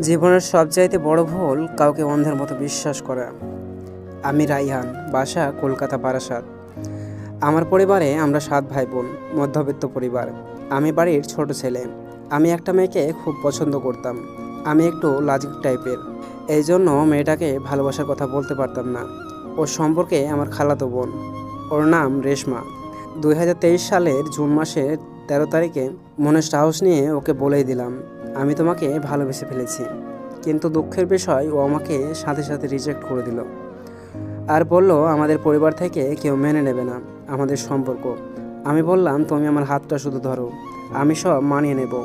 জীবনের সবচাইতে বড় ভুল কাউকে অন্ধের মতো বিশ্বাস করা। আমি রাইহান, বাসা কলকাতা বারাসাত। আমার পরিবারে আমরা সাত ভাই বোন মধ্যবিত্ত পরিবার। আমি বাড়ির ছোট ছেলে। আমি একটা মেয়েকে খুব পছন্দ করতাম। আমি একটু লাজিক টাইপের। এই জন্য মেয়েটাকে ভালোবাসার কথা বলতে পারতাম না। ওর সম্পর্কে আমার খালাতো বোন। ওর নাম রেশমা। দু হাজার তেইশ সালের জুন মাসের তেরো তারিখে মনে সাহস নিয়ে ওকে বলেই দিলাম। আমি তোমাকে ভালোবেসে ফেলেছি। কিন্তু দুঃখের বিষয়, ও আমাকে সাথে সাথে রিজেক্ট করে দিল। আর বলল, আমাদের পরিবার থেকে কেউ মেনে নেবে না আমাদের সম্পর্ক। আমি বললাম, তুমি আমার হাতটা শুধু ধরো। আমি সব মানিয়ে নেব।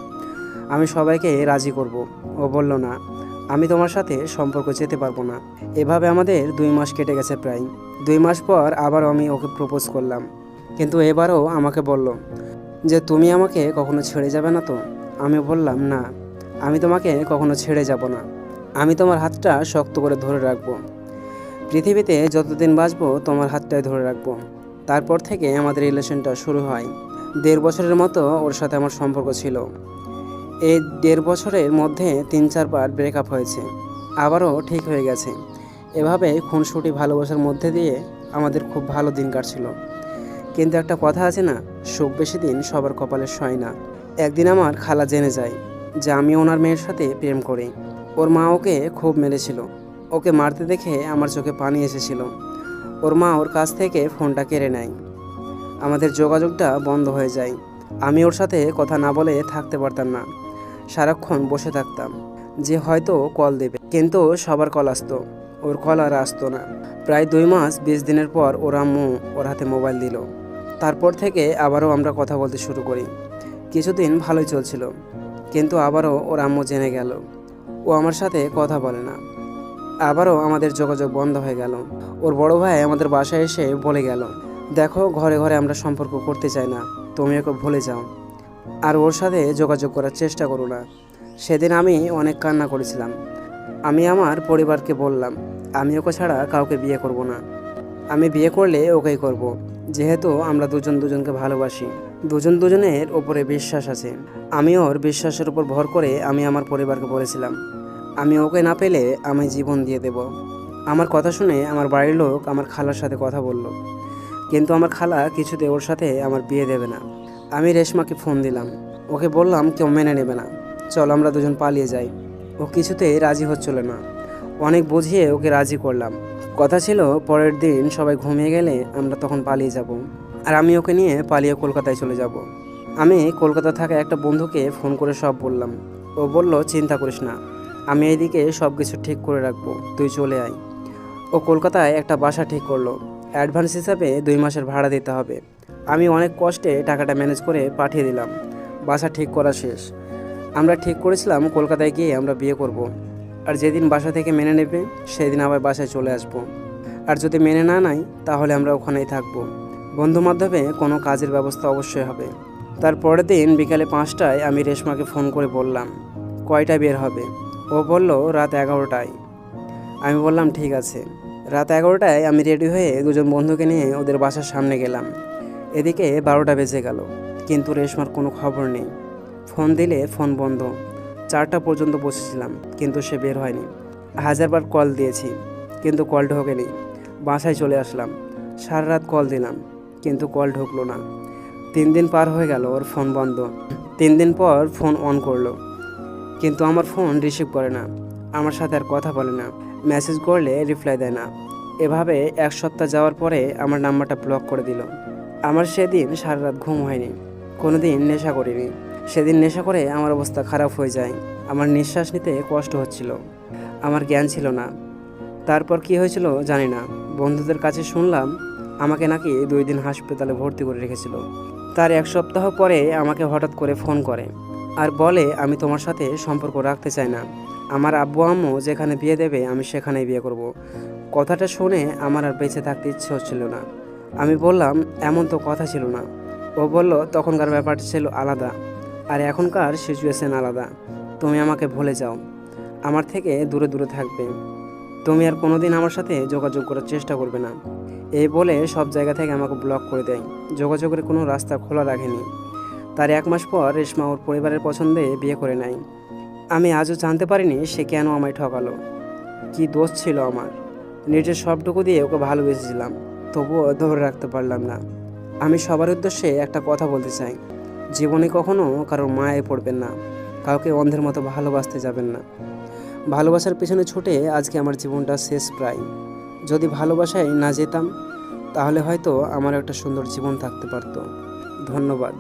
আমি সবাইকে রাজি করব। ও বলল, না, আমি তোমার সাথে সম্পর্ক যেতে পারব না। এভাবে আমাদের দুই মাস কেটে গেছে প্রায়। দুই মাস পর আবারও আমি ওকে প্রপোজ করলাম। কিন্তু এবারও আমাকে বলল যে, তুমি আমাকে কখনো ছেড়ে যাবে না তো? আমি বললাম, না। আমি তোমাকে কখনো ছেড়ে যাব না। আমি তোমার হাতটা শক্ত করে ধরে রাখব। পৃথিবীতে যতদিন বাঁচবো, তোমার হাতটাই ধরে রাখব। তারপর থেকে আমাদের রিলেশনটা শুরু হয়। দেড় বছরের মতো ওর সাথে আমার সম্পর্ক ছিল। এই দেড় বছরের মধ্যে তিন চারবার ব্রেকআপ হয়েছে। আবারও ঠিক হয়ে গেছে। এভাবে খুনসুটি ভালোবাসার মধ্যে দিয়ে আমাদের খুব ভালো দিন কাটছিল। কিন্তু একটা কথা আছে না, সুখ বেশি দিন সবার কপালে সয় না। একদিন আমার খালা জেনে যায় যে আমি ওনার মেয়ের সাথে প্রেম করি। ওর মা ওকে খুব মেরেছিল। ওকে মারতে দেখে আমার চোখে পানি এসেছিল। ওর মা ওর কাছ থেকে ফোনটা কেড়ে নেয়। আমাদের যোগাযোগটা বন্ধ হয়ে যায়। আমি ওর সাথে কথা না বলে থাকতে পারতাম না। সারাক্ষণ বসে থাকতাম। যে হয়তো কল দেবে। কিন্তু সবার কল আসতো। ওর কল আর আসতো না। প্রায় দুই মাস, বিশ দিনের পর ওর আম্মু ওর হাতে মোবাইল দিল। তারপর থেকে আবারও আমরা কথা বলতে শুরু করি। কিছুদিন ভালোই চলছিল। কিন্তু আবারও ওর আম্মু জেনে গেল। ও আমার সাথে কথা বলে না। আবারও আমাদের যোগাযোগ বন্ধ হয়ে গেল। ওর বড় ভাই আমাদের বাসায় এসে বলে গেল, দেখো, ঘরে ঘরে আমরা সম্পর্ক করতে চাই না। তুমি ওকে ভুলে যাও। আর ওর সাথে যোগাযোগ করার চেষ্টা করো না। সেদিন আমি অনেক কান্না করেছিলাম। আমি আমার পরিবারকে বললাম, আমি ওকে ছাড়া কাউকে বিয়ে করব না। আমি বিয়ে করলে ওকেই করব। যেহেতু আমরা দুজন দুজনকে ভালোবাসি। দুজন দুজনের ওপরে বিশ্বাস আছে। আমি ওর বিশ্বাসের উপর ভর করে আমি আমার পরিবারকে বলেছিলাম। আমি ওকে না পেলে আমি জীবন দিয়ে দেব। আমার কথা শুনে আমার বাড়ির লোক আমার খালার সাথে কথা বলল। কিন্তু আমার খালা কিছুতে ওর সাথে আমার বিয়ে দেবে না। আমি রেশমাকে ফোন দিলাম। ওকে বললাম, কেউ মেনে নেবে না। চল, আমরা দুজন পালিয়ে যাই। ও কিছুতে রাজি হচ্ছিল না। অনেক বুঝিয়ে ওকে রাজি করলাম। কথা ছিল, পরের দিন সবাই ঘুমিয়ে গেলে আমরা তখন পালিয়ে যাব। আর আমি ওকে নিয়ে পালিয়ে কলকাতায় চলে যাব। আমি কলকাতা থাকা একটা বন্ধুকে ফোন করে সব বললাম। ও বলল, চিন্তা করিস না, আমি এইদিকে সব কিছু ঠিক করে রাখব, তুই চলে আয়। ও কলকাতায় একটা বাসা ঠিক করল। অ্যাডভান্স হিসাবে দুই মাসের ভাড়া দিতে হবে। আমি অনেক কষ্টে টাকাটা ম্যানেজ করে পাঠিয়ে দিলাম। বাসা ঠিক করা শেষ। আমরা ঠিক করেছিলাম, কলকাতায় গিয়ে আমরা বিয়ে করব। আর যেদিন বাসা থেকে মেনে নেবে, সেদিন আবার বাসায় চলে আসব। আর যদি মেনে না নেয়, তাহলে আমরা ওখানেই থাকব। বন্ধু মাধ্যমে কোনো কাজের ব্যবস্থা অবশ্যই হবে। তার পরের দিন বিকালে পাঁচটায় আমি রেশমাকে ফোন করে বললাম, কয়টায় বের হবে? ও বলল, রাত এগারোটায়। আমি বললাম, ঠিক আছে। রাত এগারোটায় আমি রেডি হয়ে দুজন বন্ধুকে নিয়ে ওদের বাসার সামনে গেলাম। এদিকে বারোটা বেজে গেল, কিন্তু রেশমার কোনো খবর নেই। ফোন দিলে ফোন বন্ধ। চারটা পর্যন্ত বসেছিলাম, কিন্তু সে বের হয়নি। হাজারবার কল দিয়েছি, কিন্তু কল ঢোকেনি। বাসায় চলে আসলাম। সারা রাত কল দিলাম, কিন্তু কল ঢুকলো না। তিন দিন পার হয়ে গেল, ওর ফোন বন্ধ। তিন দিন পর ফোন অন করল, কিন্তু আমার ফোন রিসিভ করে না। আমার সাথে আর কথা বলে না। মেসেজ করলে রিপ্লাই দেয় না। এভাবে এক সপ্তাহ যাওয়ার পরে আমার নাম্বারটা ব্লক করে দিল। আমার সেদিন সারা রাত ঘুম হয়নি। কোনো দিন নেশা করিনি। সেদিন নেশা করে আমার অবস্থা খারাপ হয়ে যায়। আমার নিঃশ্বাস নিতে কষ্ট হচ্ছিল। আমার জ্ঞান ছিল না। তারপর কি হয়েছিল জানি না। বন্ধুদের কাছে শুনলাম, আমাকে নাকি দুই দিন হাসপাতালে ভর্তি করে রেখেছিল। তার এক সপ্তাহ পরে আমাকে হঠাৎ করে ফোন করে আর বলে, আমি তোমার সাথে সম্পর্ক রাখতে চাই না। আমার আব্বু আম্মু যেখানে বিয়ে দেবে, আমি সেখানেই বিয়ে করব। কথাটা শুনে আমার আর বেঁচে থাকতে ইচ্ছে হচ্ছিল না। আমি বললাম, এমন তো কথা ছিল না। ও বলল, তখনকার ব্যাপারটা ছিল আলাদা। আর এখনকার সিচুয়েশন আলাদা। তুমি আমাকে ভুলে যাও। আমার থেকে দূরে দূরে থাকবে। তুমি আর কোনোদিন আমার সাথে যোগাযোগ করার চেষ্টা করবে না। এই বলে সব জায়গা থেকে আমাকে ব্লক করে দেয়। যোগাযোগের কোনো রাস্তা খোলা রাখেনি। তার এক মাস পর রেশমা ওর পরিবারের পছন্দে বিয়ে করে নেয়। আমি আজও জানতে পারিনি সে কেন আমায় ঠকালো। কি দোষ ছিল আমার? নিজের সবটুকু দিয়ে ওকে ভালোবেসেছিলাম। তবুও ধরে রাখতে পারলাম না। আমি সবার উদ্দেশ্যে একটা কথা বলতে চাই। জীবনে কখনো কারোর মায়ে পড়বেন না, কাউকে অন্ধের মতো ভালোবাসতে যাবেন না। ভালোবাসার পেছনে ছুটে আজকে আমার জীবনটা শেষ প্রায়। যদি ভালোবাসায় না যেতাম, তাহলে হয়তো আমার একটা সুন্দর জীবন থাকতে পারতো। ধন্যবাদ।